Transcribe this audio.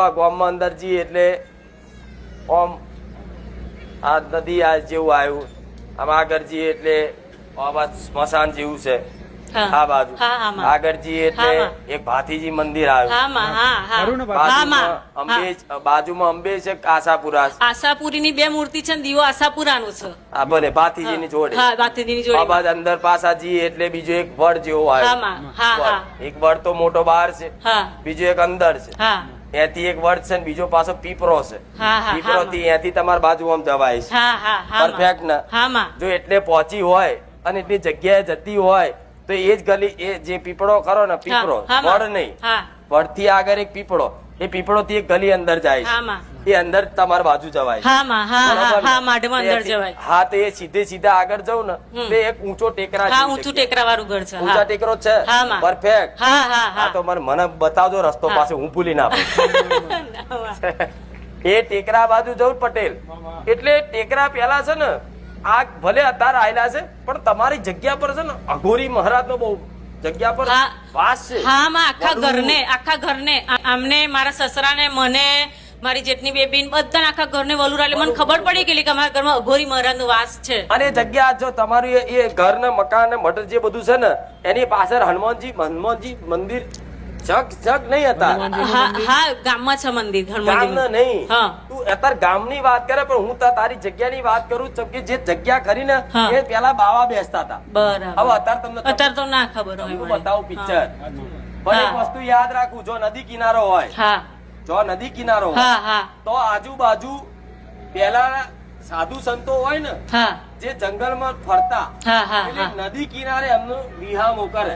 આ ગામમાં અંદર જઈએ એટલે ઓમ આ નદી આ જેવું આવ્યું. આમ આગળ જઈએ એટલે આવા સ્મશાન જેવું છે. આ બાજુ. હા, હા, માં. આગળ જઈએ એટલે એક ભાતીજી મંદિર આવ્યું. હા માં હા હા. ખરું ને હા બાજુમાં માં અંબે બાજુમાં અંબે છે આશાપુરા આશાપુરી? ની બે મૂર્તિ છે ને આશાપુરા આશાપુરાનું છે. હા ભલે જોડે. હા બાથીજીની જોડે. બાજુ અંદર પાછા જઈએ એટલે બીજો એક વડ જેવો આવ્યો. એક વડ તો મોટો બહાર છે. હા. બીજો એક અંદર છે. ત્યાંથી એક વર્ડ છે ને બીજો પાછો પીપરો છે. પીપરો થી ત્યાંથી તમારી બાજુ આમ જવાય છે. પરફેક્ટ ને. જો એટલે પહોંચી હોય અને એટલી જગ્યાએ જતી હોય તો એ જ ગલી એ જે પીપળો કરો ને પીપળો. વડ નહીં. વડથી આગળ એક પીપળો. એ પીપળો થી એક ગલી અંદર જાય છે. એ અંદર તમારી બાજુ જવાય. હા માં હા હા બરાબર ને? હા માઢમાં અંદર જવાય. હા તો એ સીધે સીધા આગળ જવું ને તે એક ઊંચો ટેકરા હા ઊંચું ટેકરા વાળું ઘર છે ઊંચા ટેકરો છે. પરફેક્ટ હા હા હા. હા તો મને મને બતાવજો રસ્તો પાસે હું ભૂલી ના એ ટેકરા બાજુ જવું પટેલ. એટલે ટેકરા પેલા છે ને આ ભલે અત્યારે આયેલા છે પણ તમારી જગ્યા પર છે ને અઘોરી મહારાજ નો બહુ જગ્યા પર વાસ છે. હા માં આખા ઘર ઘરને આખા ઘરને આમને મારા સસરાને મને મારી જેટની બે બેન બધા આખા ઘરને વલુરા એટલે મને ખબર પડી ગયેલી કે અમારા ઘરમાં અઘોરી મહારાજનો વાસ છે. અને જગ્યા જો તમારું એ- ઘર ને મકાન ને મટર જે બધું છે ને એની પાછળ હનુમાનજી હનુમાનજી મંદિર જગ જગ નહીં હતા. હા ગામમાં છે મંદિર હનુમાનજી નહીં. તું અત્યારે ગામની વાત કરે પણ હું તાર- તારી જગ્યાની વાત કરું છું કે જે જગ્યા ખરી ને એ પેલા બાવા બેસતા હતા. બરાબર. હવે અત્યારે તમને અત્યારે તો ના ખબર હોય બતાવું પિક્ચર. પણ એક વસ્તુ યાદ રાખું જો નદી કિનારો હોય હા. જો નદી કિનારો તો આજુબાજુ પેલા સાધુ સંતો હોય ને જે જંગલમાં ફરતા નદી કિનારે એમનું વિહામો કરે.